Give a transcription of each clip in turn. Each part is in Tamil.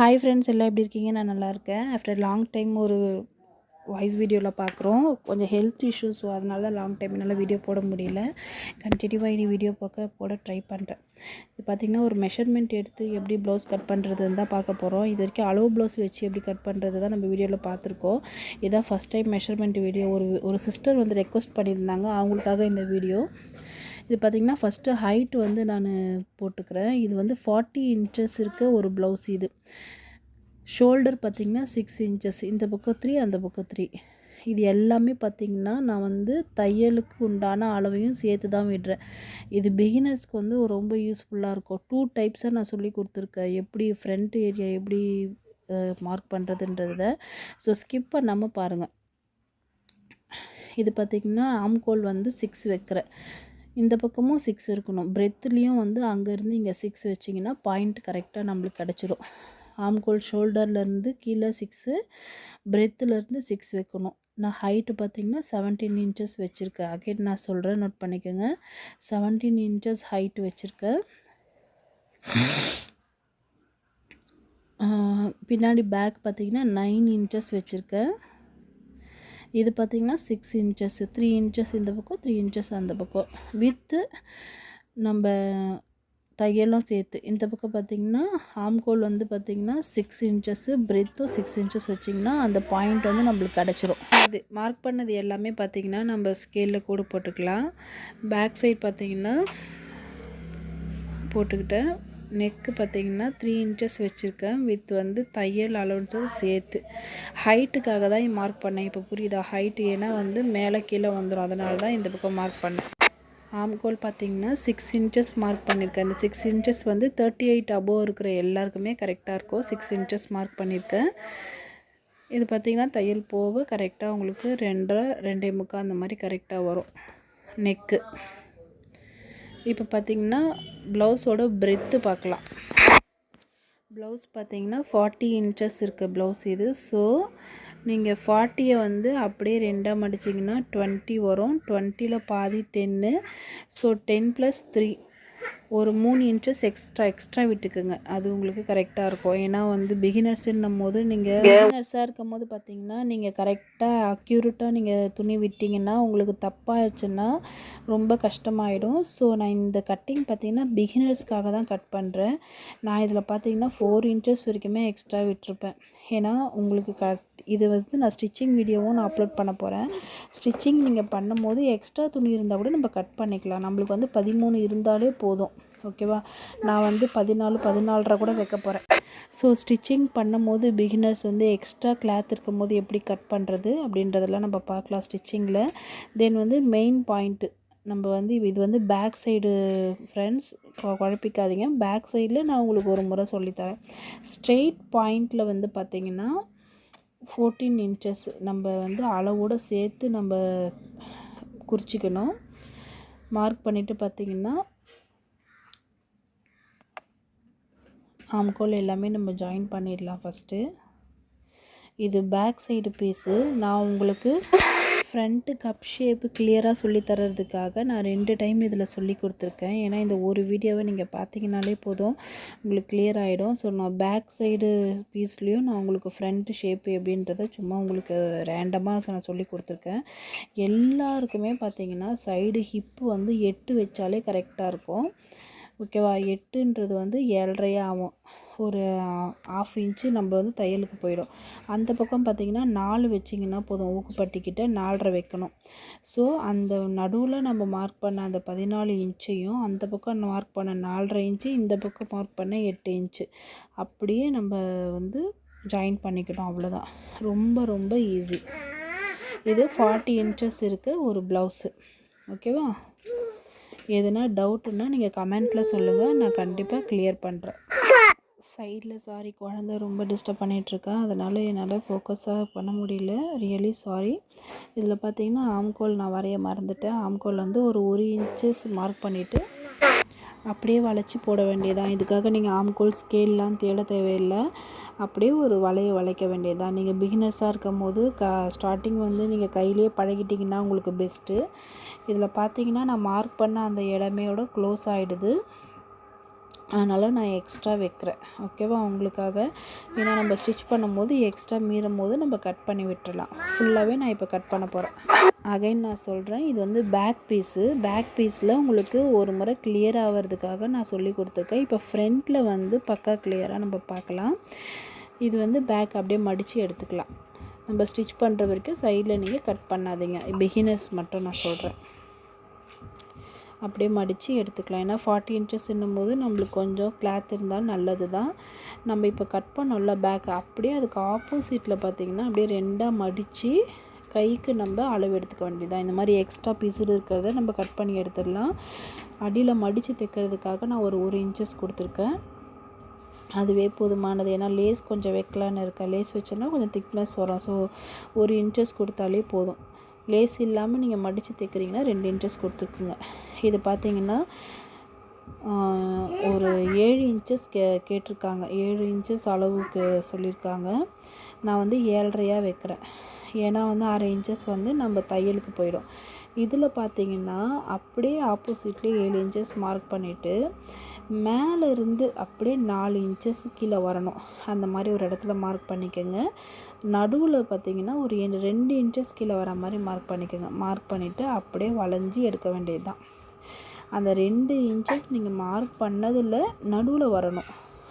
ஹாய் ஃப்ரெண்ட்ஸ் எல்லாம் எப்படி இருக்கீங்க? நான் நல்லா இருக்கேன். ஆஃப்டர் லாங் டைம் ஒரு வாய்ஸ் வீடியோவில் பார்க்குறோம் கொஞ்சம் ஹெல்த் இஷ்யூஸ் ஸோ அதனால தான் லாங் டைம் என்னால் வீடியோ போட முடியல. கண்டினியூவாக இனி வீடியோ பார்க்க போட ட்ரை பண்ணுறேன் இது பார்த்திங்கன்னா ஒரு மெஷர்மெண்ட் எடுத்து எப்படி ப்ளவுஸ் கட் பண்ணுறதுன்னு தான் பார்க்க போகிறோம் இது வரைக்கும் அளவு ப்ளவுஸ் வச்சு எப்படி கட் பண்ணுறது தான் நம்ம வீடியோவில் பார்த்துருக்கோம் இதான் ஃபஸ்ட் டைம் மெஷர்மெண்ட் வீடியோ ஒரு ஒரு சிஸ்டர் வந்து ரெக்வஸ்ட் பண்ணியிருந்தாங்க. அவங்களுக்காக இந்த வீடியோ இது பார்த்திங்கன்னா ஃபஸ்ட்டு ஹைட் வந்து நான் போட்டுக்கிறேன். இது வந்து ஃபார்ட்டி இன்ச்சஸ் இருக்க ஒரு ப்ளவுஸ் இது. ஷோல்டர் பார்த்திங்கன்னா சிக்ஸ் இன்ச்சஸ் இந்த பக்கம் த்ரீ அந்த பக்கம் த்ரீ இது எல்லாமே பார்த்திங்கன்னா நான் வந்து தையலுக்கு உண்டான அளவையும் சேர்த்து தான் விடுறேன். இது பிகினர்ஸ்க்கு வந்து ரொம்ப யூஸ்ஃபுல்லாக இருக்கும். டூ டைப்ஸாக நான் சொல்லி கொடுத்துருக்கேன். எப்படி ஃப்ரண்ட் ஏரியா எப்படி மார்க் பண்ணுறதுன்றத ஸோ ஸ்கிப் பண்ணாமல் பாருங்கள் இது பார்த்திங்கன்னா ஆம்கோல் வந்து சிக்ஸ் வைக்கிறேன். இந்த பக்கமும் சிக்ஸ் இருக்கணும். பிரெத்துலேயும் வந்து அங்கேருந்து இங்கே சிக்ஸ் வச்சிங்கன்னா பாயிண்ட் கரெக்டாக நம்மளுக்கு கிடச்சிரும். ஆம்கோல் ஷோல்டர்லேருந்து கீழே சிக்ஸு பிரெத்துலேருந்து சிக்ஸ் வைக்கணும். நான் ஹைட்டு பார்த்திங்கன்னா செவன்டீன் இன்ச்சஸ் வச்சுருக்கேன். அகைன் நான் சொல்கிறேன் நோட் பண்ணிக்கோங்க. செவன்டீன் இன்ச்சஸ் ஹைட் வச்சுருக்கேன். பின்னாடி பேக் பார்த்திங்கன்னா நைன் இன்ச்சஸ் வச்சுருக்கேன். இது பார்த்திங்கன்னா சிக்ஸ் இன்ச்சஸ் த்ரீ இன்ச்சஸ் இந்த பக்கம் த்ரீ இன்ச்சஸ் அந்த பக்கம். வித்து நம்ம தையலும் சேர்த்து. இந்த பக்கம் பார்த்திங்கன்னா ஆம்கோல் வந்து பார்த்திங்கன்னா சிக்ஸ் இன்ச்சஸ்ஸு பிரெத்தும் சிக்ஸ் இன்ச்சஸ் வச்சிங்கன்னா அந்த பாயிண்ட் வந்து நம்மளுக்கு கிடச்சிரும். இது மார்க் பண்ணது எல்லாமே பார்த்திங்கன்னா நம்ம ஸ்கேலில் கூட போட்டுக்கலாம். பேக் சைட் பார்த்திங்கன்னா போட்டுக்கிட்டேன். நெக்கு பார்த்திங்கன்னா த்ரீ இன்ச்சஸ் வச்சுருக்கேன். வித் வந்து தையல் அலவன்ஸும் சேர்த்து. ஹைட்டுக்காக தான் மார்க் பண்ணேன். இப்போ புரியுதா? ஹைட்டு ஏன்னா வந்து மேலே கீழே வந்துடும் அதனால தான் இந்த பக்கம் மார்க் பண்ணேன். ஆம்கோல் பார்த்திங்கன்னா சிக்ஸ் இன்ச்சஸ் மார்க் பண்ணியிருக்கேன் இந்த சிக்ஸ் இன்ச்சஸ் வந்து தேர்ட்டி எயிட் அபோவ் இருக்கிற எல்லாருக்குமே கரெக்டாக இருக்கும். சிக்ஸ் இன்ச்சஸ் மார்க் பண்ணியிருக்கேன் இது பார்த்திங்கன்னா தையல் போக கரெக்டாக உங்களுக்கு ரெண்டரை ரெண்டே முக்கால் அந்த மாதிரி கரெக்டாக வரும். நெக்கு இப்போ பார்த்திங்கன்னா ப்ளவுஸோட பிரெத்து பார்க்கலாம். ப்ளவுஸ் பார்த்திங்கன்னா ஃபார்ட்டி இன்ச்சஸ் இருக்குது ப்ளவுஸ் இது. ஸோ நீங்கள் ஃபார்ட்டியை வந்து அப்படியே ரெண்டாக மடிச்சிங்கன்னா டுவெண்ட்டி வரும். டுவெண்ட்டியில் பாதி டென்னு ஸோ டென் ப்ளஸ் த்ரீ ஒரு மூணு இன்ச்சஸ் எக்ஸ்ட்ரா எக்ஸ்ட்ரா விட்டுக்குங்க. அது உங்களுக்கு கரெக்டாக இருக்கும். ஏன்னா வந்து பிகினர்ஸுன்னும் போது நீங்கள் பிகினர்ஸாக இருக்கும் போது பார்த்தீங்கன்னா நீங்கள் கரெக்டாக அக்யூரேட்டாக நீங்கள் துணி விட்டிங்கன்னா உங்களுக்கு தப்பாகிடுச்சுன்னா ரொம்ப கஷ்டமாயிடும். ஸோ நான் இந்த கட்டிங் பார்த்தீங்கன்னா பிகினர்ஸ்க்காக தான் கட் பண்ணுறேன் நான் இதில் பார்த்தீங்கன்னா ஃபோர் இன்ச்சஸ் வரைக்குமே எக்ஸ்ட்ரா விட்டுருப்பேன். ஏன்னா உங்களுக்கு க இது வந்து நான் ஸ்டிச்சிங் வீடியோவும் நான் அப்லோட் பண்ண போகிறேன் ஸ்டிச்சிங் நீங்கள் பண்ணும்போது எக்ஸ்ட்ரா துணி இருந்தால் கூட நம்ம கட் பண்ணிக்கலாம். நம்மளுக்கு வந்து பதிமூணு இருந்தாலே போதும். ஓகேவா நான் வந்து பதினாலு பதினாலரை கூட வைக்க போகிறேன் ஸோ ஸ்டிச்சிங் பண்ணும்போது பிகினர்ஸ் வந்து எக்ஸ்ட்ரா கிளாத் இருக்கும் போது எப்படி கட் பண்ணுறது அப்படின்றதெல்லாம் நம்ம பார்க்கலாம் ஸ்டிச்சிங்கில் தென் வந்து மெயின் பாயிண்ட்டு நம்ம வந்து இது வந்து பேக் சைடு ஃப்ரெண்ட்ஸ் குழப்பிக்காதீங்க. பேக் சைடில் நான் உங்களுக்கு ஒரு முறை சொல்லித்தரேன் ஸ்ட்ரெயிட் பாயிண்டில் வந்து பார்த்திங்கன்னா ஃபோர்டீன் இன்ச்சஸ் நம்ம வந்து அளவோடு சேர்த்து நம்ம குறிச்சிக்கணும். மார்க் பண்ணிவிட்டு பார்த்திங்கன்னா ஆம்கோல் எல்லாமே நம்ம ஜாயின் பண்ணிடலாம் ஃபஸ்ட்டு இது பேக் சைடு பீஸு நான் உங்களுக்கு ஃப்ரண்ட்டு கப் ஷேப்பு கிளியராக சொல்லி தர்றதுக்காக நான் ரெண்டு டைம் இதில் சொல்லி கொடுத்துருக்கேன். ஏன்னா இந்த ஒரு வீடியோவை நீங்கள் பார்த்தீங்கனாலே போதும். உங்களுக்கு கிளியர் ஆகிடும் ஸோ நான் பேக் சைடு பீஸ்லேயும் நான் உங்களுக்கு ஃப்ரண்ட்டு ஷேப்பு எப்படின்றத சும்மா உங்களுக்கு ரேண்டமாக நான் சொல்லி கொடுத்துருக்கேன். எல்லாருக்குமே பார்த்தீங்கன்னா சைடு ஹிப்பு வந்து எட்டு வச்சாலே கரெக்டாக இருக்கும். ஓகேவா எட்டுன்றது வந்து ஏழ்ரையாக ஆகும். ஒரு ஆஃப் இன்ச்சு நம்ம வந்து தையலுக்கு போயிடும். அந்த பக்கம் பார்த்திங்கன்னா நாலு வச்சிங்கன்னா போதும் ஊக்குப்பட்டிக்கிட்ட நாலரை வைக்கணும். ஸோ அந்த நடுவில் நம்ம மார்க் பண்ண அந்த பதினாலு இன்ச்சையும் அந்த பக்கம் மார்க் பண்ண நாலரை இன்ச்சு இந்த பக்கம் மார்க் பண்ண எட்டு இன்ச்சு அப்படியே நம்ம வந்து ஜாயின் பண்ணிக்கணும் அவ்வளோதான் ரொம்ப ரொம்ப ஈஸி இது ஃபார்ட்டி இன்ச்சஸ் இருக்குது ஒரு ப்ளவுஸு ஓகேவா எதுனா டவுட்டுன்னா நீங்கள் கமெண்ட்டில் சொல்லுங்கள் நான் கண்டிப்பாக கிளியர் பண்ணுறேன் சைடில் சாரி குழந்த ரொம்ப டிஸ்டர்ப் பண்ணிகிட்ருக்கா அதனால் என்னால் ஃபோக்கஸாக பண்ண முடியல. ரியலி சாரி இதில் பார்த்தீங்கன்னா ஆம்கோல் நான் வரைய மறந்துட்டேன். ஆம்கோல் வந்து ஒரு ஒரு இன்ச்சஸ் மார்க் பண்ணிவிட்டு அப்படியே வளைச்சி போட வேண்டியதான் இதுக்காக நீங்கள் ஆம்கோல் ஸ்கேல்லாம் தேட தேவையில்லை. அப்படியே ஒரு வலையை வளைக்க வேண்டியதான் நீங்கள் பிகினர்ஸாக இருக்கும் போது க ஸ்டார்டிங் வந்து நீங்கள் கையிலேயே பழகிட்டிங்கன்னா உங்களுக்கு பெஸ்ட்டு இதில் பார்த்தீங்கன்னா நான் மார்க் பண்ண அந்த இடமையோட க்ளோஸ் ஆகிடுது அதனால் நான் எக்ஸ்ட்ரா வைக்கிறேன். ஓகேவா உங்களுக்காக. ஏன்னா நம்ம ஸ்டிச் பண்ணும்போது எக்ஸ்ட்ரா மீறும் போது நம்ம கட் பண்ணி விட்டுடலாம் ஃபுல்லாகவே நான் இப்போ கட் பண்ண போகிறேன் அகைன் நான் சொல்கிறேன் இது வந்து பேக் பீஸு பேக் பீஸில் உங்களுக்கு ஒரு முறை கிளியர் ஆகிறதுக்காக நான் சொல்லி கொடுத்துருக்கேன். இப்போ ஃப்ரண்ட்டில் வந்து பக்கா கிளியராக நம்ம பார்க்கலாம். இது வந்து பேக் அப்படியே மடித்து எடுத்துக்கலாம். நம்ம ஸ்டிச் பண்ணுற வரைக்கும் சைடில் நீங்கள் கட் பண்ணாதீங்க. பிகினர்ஸ் மட்டும் நான் சொல்கிறேன் அப்படியே மடித்து எடுத்துக்கலாம். ஏன்னா ஃபார்ட்டி இன்ச்சஸ்ன்னும் போது நம்மளுக்கு கொஞ்சம் கிளாத் இருந்தால் நல்லது தான் நம்ம இப்போ கட் பண்ணோம்ல பேக் அப்படியே அதுக்கு ஆப்போசிட்டில் பார்த்திங்கன்னா அப்படியே ரெண்டாக மடித்து கைக்கு நம்ம அளவு எடுத்துக்க வேண்டியதான் இந்த மாதிரி எக்ஸ்ட்ரா பீஸ் இருக்கிறத நம்ம கட் பண்ணி எடுத்துடலாம். அடியில் மடித்து தைக்கிறதுக்காக நான் ஒரு ஒரு இன்ச்சஸ் கொடுத்துருக்கேன். அதுவே போதுமானது. ஏன்னா லேஸ் கொஞ்சம் வைக்கலான்னு இருக்கேன். லேஸ் வச்சோன்னா கொஞ்சம் திக்னஸ் வரும். ஸோ ஒரு இன்ச்சஸ் கொடுத்தாலே போதும். லேஸ் இல்லாமல் நீங்கள் மடித்து தைக்கிறீங்கன்னா ரெண்டு இன்ச்சஸ் கொடுத்துருக்குங்க. இது பார்த்தீங்கன்னா ஒரு ஏழு இன்ச்சஸ் கே கேட்டிருக்காங்க. ஏழு இன்ச்சஸ் அளவுக்கு சொல்லியிருக்காங்க. நான் வந்து ஏழரையாக வைக்கிறேன். ஏன்னா வந்து அரை இன்ச்சஸ் வந்து நம்ம தையலுக்கு போயிடும். இதில் பார்த்தீங்கன்னா அப்படியே ஆப்போசிட்லேயே ஏழு இன்ச்சஸ் மார்க் பண்ணிவிட்டு மேலே இருந்து அப்படியே நாலு இன்ச்சஸ் கீழே வரணும். அந்த மாதிரி ஒரு இடத்துல மார்க் பண்ணிக்கோங்க. நடுவில் பார்த்தீங்கன்னா ஒரு ரெண்டு இன்ச்சஸ் கீழே வர மாதிரி மார்க் பண்ணிக்கோங்க. மார்க் பண்ணிவிட்டு அப்படியே வளைஞ்சி எடுக்க வேண்டியது தான் அந்த ரெண்டு இன்ச்சஸ் நீங்கள் மார்க் பண்ணதில் நடுவில் வரணும்.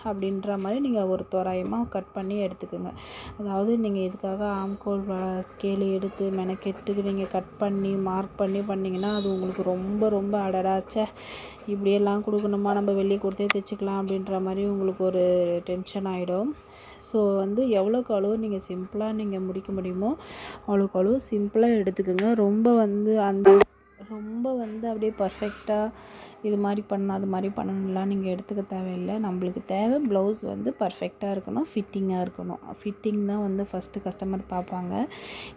அப்படின்ற மாதிரி நீங்கள் ஒரு தோராயமாக கட் பண்ணி எடுத்துக்கோங்க. அதாவது நீங்கள் இதுக்காக ஆம்கோல் ஸ்கேலு எடுத்து மெனக்கெட்டு நீங்கள் கட் பண்ணி மார்க் பண்ணி பண்ணிங்கன்னா அது உங்களுக்கு ரொம்ப ரொம்ப அடடாச்சே இப்படியெல்லாம் கொடுக்கணுமா? நம்ம வெளியே கொடுத்தே தைச்சிக்கலாம் அப்படின்ற மாதிரி உங்களுக்கு ஒரு டென்ஷன் ஆகிடும் ஸோ வந்து எவ்வளோக்கு அளவு நீங்கள் சிம்பிளாக நீங்கள் முடிக்க முடியுமோ அவ்வளோக்கு அளவு சிம்பிளாக எடுத்துக்கோங்க. ரொம்ப வந்து அந்த ரொம்ப வந்து அப்படியே பர்ஃபெக்டாக இது மாதிரி பண்ணணும் அது மாதிரி பண்ணணும்லாம் நீங்கள் எடுத்துக்க தேவையில்லை. நம்மளுக்கு தேவை ப்ளவுஸ் வந்து பர்ஃபெக்டாக இருக்கணும் ஃபிட்டிங்காக இருக்கணும். ஃபிட்டிங் தான் வந்து ஃபஸ்ட்டு கஸ்டமர் பார்ப்பாங்க.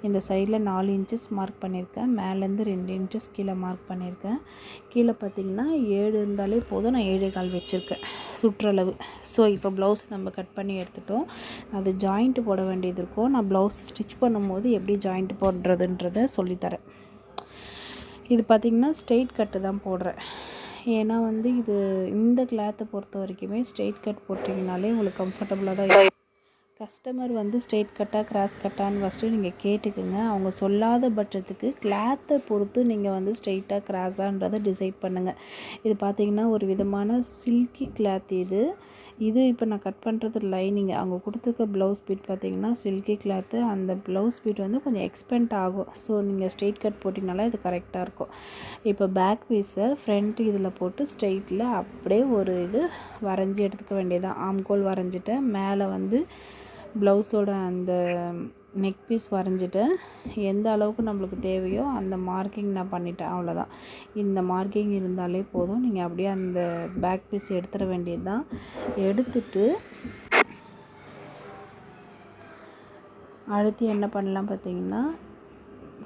இந்த சைடில் நாலு இன்ச்சஸ் மார்க் பண்ணியிருக்கேன். மேலேருந்து ரெண்டு இன்ச்சஸ் கீழே மார்க் பண்ணியிருக்கேன். கீழே பார்த்திங்கன்னா ஏழு இருந்தாலே போதும். நான் ஏழே கால் வச்சுருக்கேன். சுற்றளவு. ஸோ இப்போ ப்ளவுஸ் நம்ம கட் பண்ணி எடுத்துட்டோம். அது ஜாயிண்ட்டு போட வேண்டியது இருக்கும். நான் ப்ளவுஸ் ஸ்டிச் பண்ணும்போது எப்படி ஜாயிண்ட் போடுறதுன்றதை சொல்லித்தரேன். இது பார்த்திங்கன்னா ஸ்ட்ரெயிட் கட்டு தான் போடுறேன். ஏன்னா வந்து இது இந்த கிளாத்தை பொறுத்த வரைக்குமே ஸ்ட்ரெயிட் கட் போட்டிங்கனாலே உங்களுக்கு கம்ஃபர்டபுளாக தான் கஸ்டமர் வந்து ஸ்ட்ரெயிட் கட்டாக கிராஸ் கட்டான்னு ஃபஸ்ட்டு நீங்கள் கேட்டுக்குங்க. அவங்க சொல்லாத பட்சத்துக்கு கிளாத்தை பொறுத்து நீங்கள் வந்து ஸ்ட்ரெயிட்டாக கிராஸான்றதை டிசைட் பண்ணுங்கள் இது பார்த்திங்கன்னா ஒரு விதமான சில்கி கிளாத் இது. இது இப்போ நான் கட் பண்ணுறது லைனிங் அவங்க கொடுத்துருக்க ப்ளவுஸ் பீட் பார்த்திங்கன்னா சில்கி கிளாத்து அந்த ப்ளவுஸ் பீட் வந்து கொஞ்சம் எக்ஸ்பெண்ட் ஆகும். ஸோ நீங்கள் ஸ்ட்ரெயிட் கட் போட்டிங்கனால இது கரெக்டாக இருக்கும். இப்போ பேக் பீஸை ஃப்ரண்ட் இதில் போட்டு ஸ்ட்ரெயிட்டில் அப்படியே ஒரு இது வரைஞ்சி எடுத்துக்க வேண்டியதான் ஆம்கோல் வரைஞ்சிட்டேன் மேலே வந்து ப்ளவுஸோட அந்த நெக் பீஸ் வரைஞ்சிட்டு எந்த அளவுக்கு நம்மளுக்கு தேவையோ அந்த மார்க்கிங் நான் பண்ணிட்டேன் அவ்வளோதான் இந்த மார்க்கிங் இருந்தாலே போதும். நீங்கள் அப்படியே அந்த பேக் பீஸ் எடுத்துட வேண்டியது தான் எடுத்துட்டு அடுத்து என்ன பண்ணலாம் பார்த்தீங்கன்னா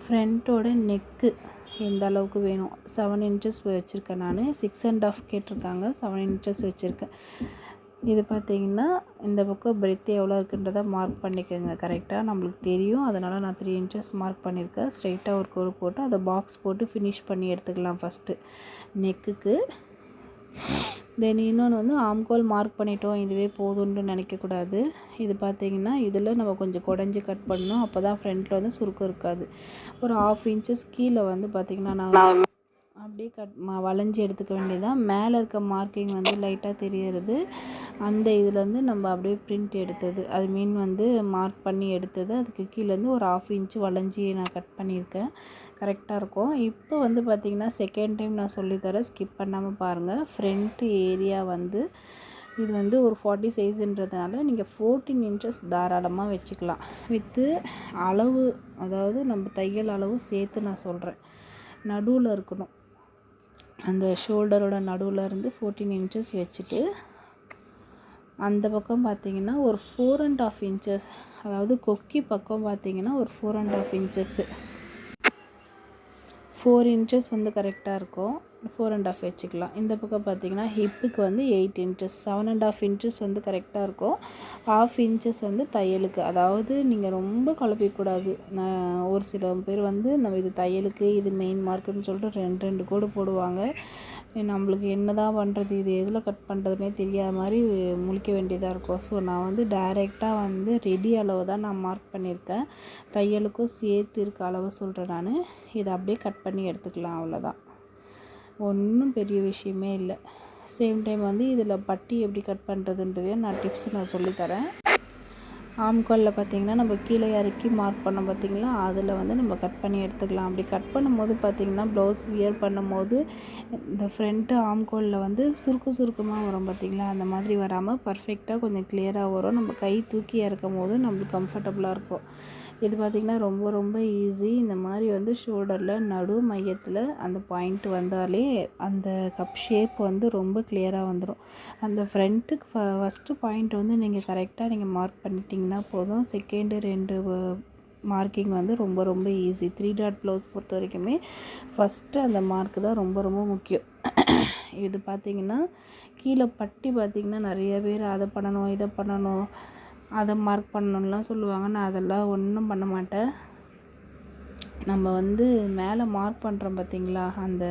ஃப்ரண்ட்டோட நெக்கு எந்த அளவுக்கு வேணும்? செவன் இன்ச்சஸ் வச்சுருக்கேன் நான். சிக்ஸ் அண்ட் ஆஃப் கேட்டிருக்காங்க. செவன் இன்ச்சஸ் வச்சுருக்கேன். இது பார்த்திங்கன்னா இந்த பக்கம் பிரெத் எவ்வளோ இருக்குன்றதை மார்க் பண்ணிக்கோங்க. கரெக்டாக நம்மளுக்கு தெரியும். அதனால் நான் த்ரீ இன்ச்சஸ் மார்க் பண்ணியிருக்கேன். ஸ்ட்ரைட்டாக ஒரு கோடு போட்டு அதை பாக்ஸ் போட்டு ஃபினிஷ் பண்ணி எடுத்துக்கலாம் ஃபஸ்ட்டு நெக்குக்கு தென் இன்னொன்று வந்து ஆம்கோல் மார்க் பண்ணிட்டோம். இதுவே போதும்னு நினைக்கக்கூடாது. இது பார்த்திங்கன்னா இதில் நம்ம கொஞ்சம் குடஞ்சி கட் பண்ணணும். அப்போ தான் ஃப்ரண்ட்டில் வந்து சுருக்கம் இருக்காது. ஒரு ஆஃப் இன்ச்சஸ் கீழே வந்து பார்த்திங்கன்னா நான் அப்படியே கட் வளைஞ்சி எடுத்துக்க வேண்டியதான் மேலே இருக்க மார்க்கிங் வந்து லைட்டாக தெரியறது. அந்த இதுலேருந்து நம்ம அப்படியே பிரிண்ட் எடுத்தது. அது மீன் வந்து மார்க் பண்ணி எடுத்தது. அதுக்கு கீழேருந்து ஒரு ஆஃப் இன்ச்சு வளைஞ்சி நான் கட் பண்ணியிருக்கேன். கரெக்டாக இருக்கும். இப்போ வந்து பார்த்திங்கன்னா செகண்ட் டைம் நான் சொல்லித்தரேன் ஸ்கிப் பண்ணாமல் பாருங்கள் ஃப்ரண்ட்டு ஏரியா வந்து இது வந்து ஒரு ஃபார்ட்டி சைஸுன்றதுனால நீங்கள் ஃபோர்டீன் இன்ச்சஸ் தாராளமாக வச்சுக்கலாம். வித்து அளவு அதாவது நம்ம தையல் அளவு சேர்த்து நான் சொல்கிறேன் நடுவில் இருக்கணும். அந்த ஷோல்டரோட நடுவில் இருந்து ஃபோர்டீன் இன்ச்சஸ் வச்சுட்டு அந்த பக்கம் பார்த்தீங்கன்னா ஒரு ஃபோர் அண்ட் ஆஃப் இன்ச்சஸ் அதாவது கொக்கி பக்கம் பார்த்தீங்கன்னா ஒரு four and half inches four inches வந்து கரெக்டாக இருக்கும். ஃபோர் அண்ட் ஆஃப் வச்சுக்கலாம். இந்த பக்கம் பார்த்தீங்கன்னா ஹிப்புக்கு வந்து eight inches seven and half inches வந்து கரெக்டாக இருக்கும். ஆஃப் இன்ச்சஸ் வந்து தையலுக்கு. அதாவது நீங்கள் ரொம்ப குழப்பிக்கூடாது ஒரு சில பேர் வந்து நம்ம இது தையலுக்கு இது மெயின் மார்க்குன்னு சொல்லிட்டு ரெண்டு ரெண்டு கோடு போடுவாங்க. நம்மளுக்கு என்ன தான் பண்ணுறது இது எதில் கட் பண்ணுறதுனே தெரியாத மாதிரி முழிக்க வேண்டியதாக இருக்கும். ஸோ நான் வந்து டைரெக்டாக வந்து ரெடி அளவு தான் நான் மார்க் பண்ணியிருக்கேன். தையலுக்கும் சேர்த்து இருக்க அளவு சொல்கிறேன் நான். இதை அப்படியே கட் பண்ணி எடுத்துக்கலாம் அவ்வளோதான் ஒன்றும் பெரிய விஷயமே இல்லை. சேம் டைம் வந்து இதில் பட்டி எப்படி கட் பண்ணுறதுன்றதையும் நான் டிப்ஸ் நான் சொல்லித்தரேன் ஆம்காலில் பார்த்திங்கன்னா நம்ம கீழே இறக்கி மார்க் பண்ணோம் பார்த்திங்களா? அதில் வந்து நம்ம கட் பண்ணி எடுத்துக்கலாம். அப்படி கட் பண்ணும்போது பார்த்திங்கன்னா ப்ளவுஸ் வியர் பண்ணும்போது இந்த ஃப்ரண்ட்டு ஆம்கோலில் வந்து சுருக்கு சுருக்கமாக வரும் பார்த்திங்களா? அந்த மாதிரி வராமல் பர்ஃபெக்டாக கொஞ்சம் கிளியராக வரும். நம்ம கை தூக்கி இறக்கும் போது நம்மளுக்கு கம்ஃபர்டபுளாக இருக்கும். இது பார்த்திங்கன்னா ரொம்ப ரொம்ப ஈஸி இந்த மாதிரி வந்து ஷோல்டரில் நடு மையத்தில் அந்த பாயிண்ட் வந்தாலே அந்த கப் ஷேப் வந்து ரொம்ப கிளியராக வந்துடும் அந்த ஃப்ரண்ட்டுக்கு ஃப ஃபஸ்ட்டு பாயிண்ட் வந்து நீங்கள் கரெக்டாக நீங்கள் மார்க் பண்ணிட்டீங்கன்னா போதும். செகண்டு ரெண்டு மார்க்கிங் வந்து ரொம்ப ரொம்ப ஈஸி த்ரீ டாட் ப்ளவுஸ் பொறுத்த வரைக்குமே ஃபஸ்ட்டு அந்த மார்க்கு தான் ரொம்ப ரொம்ப முக்கியம். இது பார்த்திங்கன்னா கீழே பட்டி பார்த்திங்கன்னா நிறைய பேர் அதை பண்ணணும் இதை பண்ணணும். அதை மார்க் பண்ணணும்லாம் சொல்லுவாங்க. நான் அதெல்லாம் ஒன்றும் பண்ண மாட்டேன். நம்ம வந்து மேலே மார்க் பண்ணுறோம் பார்த்திங்களா அந்த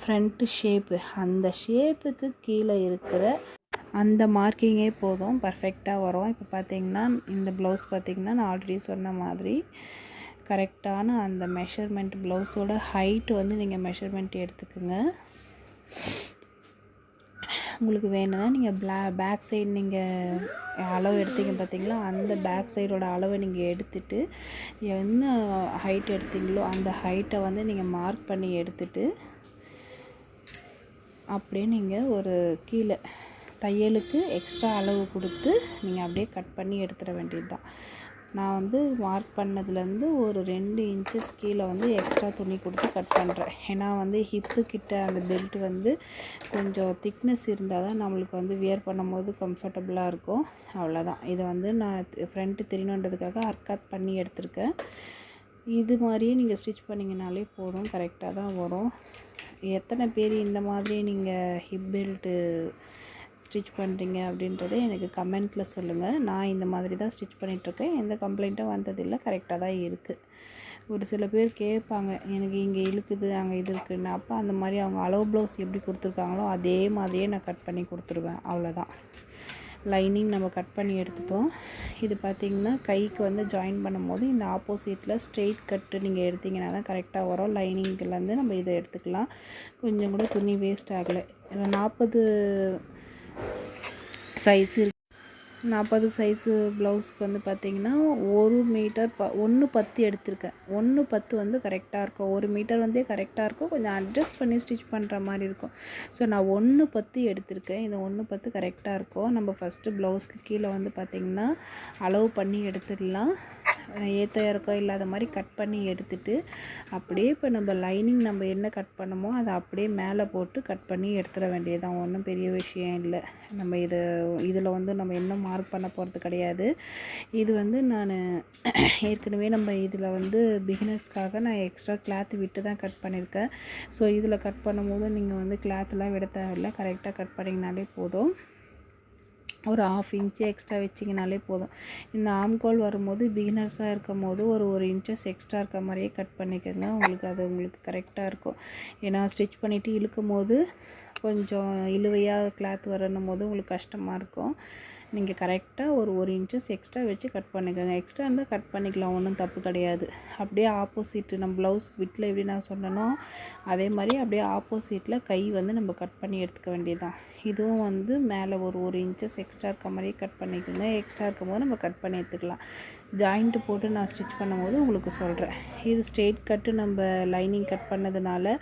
ஃப்ரண்ட்டு ஷேப்பு அந்த ஷேப்புக்கு கீழே இருக்கிற அந்த மார்க்கிங்கே போதும். பர்ஃபெக்டாக வரும். இப்போ பார்த்திங்கன்னா இந்த ப்ளவுஸ் பார்த்திங்கன்னா நான் ஆல்ரெடி சொன்ன மாதிரி கரெக்டான அந்த மெஷர்மெண்ட் ப்ளவுஸோட ஹைட்டு வந்து நீங்கள் மெஷர்மெண்ட் எடுத்துக்கோங்க. உங்களுக்கு வேணும்னா நீங்கள் ப்ளா பேக் சைடு நீங்கள் அளவு எடுத்தீங்க பார்த்தீங்களா அந்த பேக் சைடோட அளவை நீங்கள் எடுத்துட்டு என்ன ஹைட் எடுத்தீங்களோ அந்த ஹைட்டை வந்து நீங்கள் மார்க் பண்ணி எடுத்துட்டு அப்படியே நீங்கள் ஒரு கீழே தையலுக்கு எக்ஸ்ட்ரா அளவு கொடுத்து நீங்கள் அப்படியே கட் பண்ணி எடுத்துட வேண்டியது தான் நான் வந்து மார்க் பண்ணதுலேருந்து ஒரு ரெண்டு இன்ச்சஸ் கீழே வந்து எக்ஸ்ட்ரா துணி கொடுத்து கட் பண்ணுறேன் ஏன்னா வந்து ஹிப்பு கிட்ட அந்த பெல்ட் வந்து கொஞ்சம் திக்னஸ் இருந்தால் தான் நம்மளுக்கு வந்து வியர் பண்ணும்போது கம்ஃபர்டபுளாக இருக்கும். அவ்வளோதான் இதை வந்து நான் ஃப்ரண்ட்டு தெரியணுன்றதுக்காக அர்க்காத் பண்ணி எடுத்திருக்கேன். இது மாதிரியே நீங்கள் ஸ்டிச் பண்ணிங்கனாலே போதும். கரெக்டாக தான் வரும். எத்தனை பேர் இந்த மாதிரி நீங்கள் ஹிப் பெல்ட்டு ஸ்டிச் பண்ணுறீங்க அப்படின்றத எனக்கு கமெண்ட்டில் சொல்லுங்கள் நான் இந்த மாதிரி தான் ஸ்டிச் பண்ணிகிட்ருக்கேன் எந்த கம்ப்ளைண்ட்டும் வந்ததில்லை. கரெக்டாக தான் இருக்குது ஒரு சில பேர் கேட்பாங்க எனக்கு இங்கே இழுக்குது அங்கே இது இருக்குன்னு. அப்போ அந்த மாதிரி அவங்க அளவு ப்ளவுஸ் எப்படி கொடுத்துருக்காங்களோ அதே மாதிரியே நான் கட் பண்ணி கொடுத்துருவேன். அவ்வளோதான் லைனிங் நம்ம கட் பண்ணி எடுத்துட்டோம். இது பார்த்திங்கன்னா கைக்கு வந்து ஜாயின் பண்ணும்போது இந்த ஆப்போசிட்டில் ஸ்ட்ரெயிட் கட்டு நீங்கள் எடுத்திங்கன்னா தான் கரெக்டாக வரும். லைனிங்லேருந்து நம்ம இதை எடுத்துக்கலாம். கொஞ்சம் கூட துணி வேஸ்ட் ஆகலை. நாற்பது சைஸ் இருக்கு நாற்பது சைஸு ப்ளவுஸ்க்கு வந்து பார்த்திங்கன்னா ஒரு மீட்டர் ப ஒன்று பத்து எடுத்திருக்கேன். ஒன்று பத்து வந்து கரெக்டாக இருக்கும். ஒரு மீட்டர் வந்து கரெக்டாக இருக்கும். கொஞ்சம் அட்ஜஸ்ட் பண்ணி ஸ்டிச் பண்ணுற மாதிரி இருக்கும். ஸோ நான் ஒன்று பத்து எடுத்திருக்கேன். இந்த ஒன்று பத்து கரெக்டாக இருக்கும். நம்ம ஃபஸ்ட்டு ப்ளவுஸ்க்கு கீழே வந்து பார்த்திங்கன்னா அளவு பண்ணி எடுத்துடலாம். ஏற்ற இறக்கம் இல்லாத மாதிரி கட் பண்ணி எடுத்துட்டு அப்படியே இப்போ நம்ம லைனிங் நம்ம என்ன கட் பண்ணமோ அதை அப்படியே மேலே போட்டு கட் பண்ணி எடுத்துட வேண்டியதுதான். ஒன்றும் பெரிய விஷயம் இல்லை. நம்ம இதை இதில் வந்து நம்ம என்ன மார்க் பண்ண போகிறது கிடையாது. இது வந்து நான் ஏற்கனவே நம்ம இதில் வந்து பிகினர்ஸ்க்காக நான் எக்ஸ்ட்ரா கிளாத் விட்டு தான் கட் பண்ணியிருக்கேன் ஸோ இதில் கட் பண்ணும்போது நீங்கள் வந்து கிளாத்லாம் விட தேவையில்லை. கரெக்டாக கட் பண்ணிங்கனாலே போதும். ஒரு ஆஃப் இன்ச்சு எக்ஸ்ட்ரா வச்சிங்கனாலே போதும். இந்த ஆம்கோல் வரும்போது பிகினர்ஸாக இருக்கும் போது ஒரு ஒரு இன்ச்சஸ் எக்ஸ்ட்ரா இருக்க மாதிரியே கட் பண்ணிக்கோங்க. உங்களுக்கு அது உங்களுக்கு கரெக்டாக இருக்கும். ஏன்னா ஸ்டிச் பண்ணிவிட்டு இழுக்கும் போது கொஞ்சம் இழுவையாக கிளாத் வரணும் போது உங்களுக்கு கஷ்டமாக இருக்கும். நீங்கள் கரெக்டாக ஒரு ஒரு இன்ச்சஸ் எக்ஸ்ட்ரா வச்சு கட் பண்ணிக்கோங்க. எக்ஸ்ட்ரா இருந்தால் கட் பண்ணிக்கலாம் ஒன்றும் தப்பு கிடையாது. அப்படியே ஆப்போசிட்டு நம்ம ப்ளவுஸ் விட்டில் எப்படி நான் சொன்னனோ அதே மாதிரி அப்படியே ஆப்போசிட்டில் கை வந்து நம்ம கட் பண்ணி எடுத்துக்க வேண்டியதுதான். இதுவும் வந்து மேலே ஒரு ஒரு இன்ச்சஸ் எக்ஸ்ட்ரா இருக்க மாதிரியே கட் பண்ணிக்கோங்க. எக்ஸ்ட்ரா இருக்கும்போது நம்ம கட் பண்ணி எடுத்துக்கலாம். ஜாயிண்ட்டு போட்டு நான் ஸ்டிச் பண்ணும்போது உங்களுக்கு சொல்கிறேன் இது ஸ்ட்ரெயிட் கட்டு நம்ம லைனிங் கட் பண்ணதுனால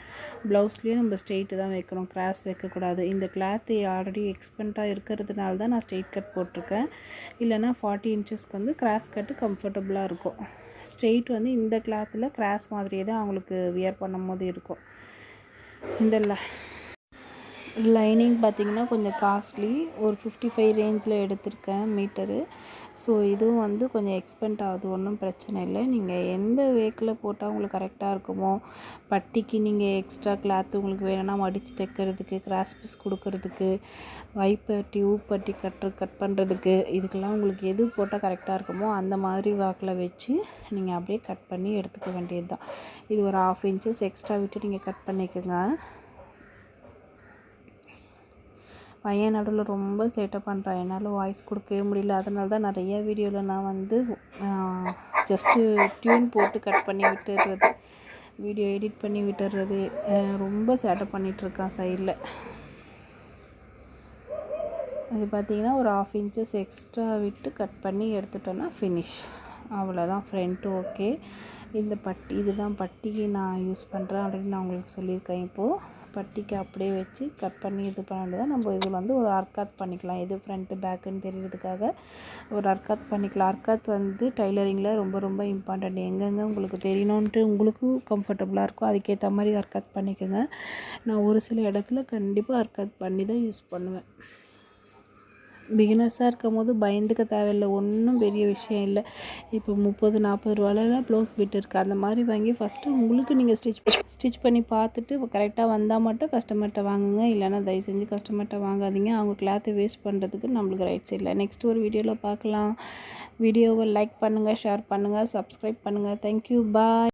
ப்ளவுஸ்லேயும் நம்ம ஸ்ட்ரெயிட்டு தான் வைக்கணும். கிராஸ் வைக்கக்கூடாது. இந்த கிளாத்து ஆல்ரெடி எக்ஸ்பெண்ட்டாக இருக்கிறதுனால தான் நான் ஸ்ட்ரெயிட் கட் போட்டிருக்கேன். இல்லைனா ஃபார்ட்டி இன்ச்சஸ்க்கு வந்து கிராஸ் கட்டு கம்ஃபர்டபுளாக இருக்கும். ஸ்ட்ரெயிட் வந்து இந்த கிளாத்தில் கிராஸ் மாதிரியே தான் அவங்களுக்கு வியர் பண்ணும் போது இருக்கும். இந்த லைனிங் பார்த்தீங்கன்னா கொஞ்சம் காஸ்ட்லி. ஒரு ஃபிஃப்டி ஃபைவ் ரேஞ்சில் எடுத்திருக்கேன் மீட்டரு. ஸோ இதுவும் வந்து கொஞ்சம் எக்ஸ்பென்ட் ஆகுது. ஒன்றும் பிரச்சனை இல்லை. நீங்கள் எந்த வேக்கில் போட்டால் உங்களுக்கு கரெக்டாக இருக்குமோ பட்டிக்கு நீங்கள் எக்ஸ்ட்ரா கிளாத் உங்களுக்கு வேணும்னா மடித்து தைக்கிறதுக்கு கிராஸ் பீஸ் கொடுக்கறதுக்கு வைப்பட்டி ஊப்பட்டி கட்டு கட் பண்ணுறதுக்கு இதுக்கெல்லாம் உங்களுக்கு எது போட்டால் கரெக்டாக இருக்குமோ அந்த மாதிரி வாக்கில் வச்சு நீங்கள் அப்படியே கட் பண்ணி எடுத்துக்க வேண்டியது தான் இது ஒரு ஆஃப் இன்ச்சஸ் எக்ஸ்ட்ரா விட்டு நீங்கள் கட் பண்ணிக்கோங்க. பையன் நடுவில் ரொம்ப சேட்டை பண்ணுறான் என்னால் வாய்ஸ் கொடுக்கவே முடியல. அதனால தான் நிறைய வீடியோவில் நான் வந்து ஜஸ்ட்டு டியூன் போட்டு கட் பண்ணி விட்டுடுறது வீடியோ எடிட் பண்ணி விட்டுடுறது ரொம்ப சேட்டை பண்ணிகிட்ருக்கான் சைடில் அது பார்த்திங்கன்னா ஒரு ஆஃப் இன்ச்சஸ் எக்ஸ்ட்ரா விட்டு கட் பண்ணி எடுத்துட்டோன்னா ஃபினிஷ் அவ்வளோதான் ஃப்ரண்ட்டு ஓகே இந்த பட்டி இதுதான் பட்டி நான் யூஸ் பண்ணுறேன் அப்படின்னு நான் உங்களுக்கு சொல்லியிருக்கேன் இப்போது பட்டிக்கு அப்படியே வச்சு கட் பண்ணி இது பண்ண வேண்டியதான் நம்ம இதில் வந்து ஒரு அர்க்காத் பண்ணிக்கலாம். எது ஃப்ரண்ட்டு பேக்குன்னு தெரியறதுக்காக ஒரு அர்க்காத் பண்ணிக்கலாம். அர்க்காத் வந்து டைலரிங்கில் ரொம்ப ரொம்ப இம்பார்ட்டண்ட் எங்கெங்கே உங்களுக்கு தெரியணுன்ட்டு உங்களுக்கும் கம்ஃபர்டபுளாக இருக்கும். அதுக்கேற்ற மாதிரி அர்க்காத் பண்ணிக்கோங்க. நான் ஒரு சில இடத்துல கண்டிப்பாக அர்க்காத் பண்ணி தான் யூஸ் பண்ணுவேன். பிகினர்ஸாக இருக்கும் போது பயந்துக்க தேவையில்லை. ஒன்றும் பெரிய விஷயம் இல்லை. இப்போ முப்பது நாற்பது ரூபாலலாம் ப்ளவுஸ் பிட் இருக்குது அந்த மாதிரி வாங்கி ஃபஸ்ட்டு உங்களுக்கு நீங்கள் ஸ்டிச் ஸ்டிச் பண்ணி பார்த்துட்டு கரெக்டாக வந்தால் மட்டும் கஸ்டமர்கிட்ட வாங்குங்க. இல்லைன்னா தயவு செஞ்சு கஸ்டமர்கிட்ட வாங்காதீங்க. அவங்க கிளாத்தை வேஸ்ட் பண்ணுறதுக்கு நம்மளுக்கு ரைட்ஸ் இல்லை நெக்ஸ்ட் ஒரு வீடியோவில் பார்க்கலாம். வீடியோவை லைக் பண்ணுங்கள் ஷேர் பண்ணுங்கள் சப்ஸ்கிரைப் பண்ணுங்கள் தேங்க்யூ பாய்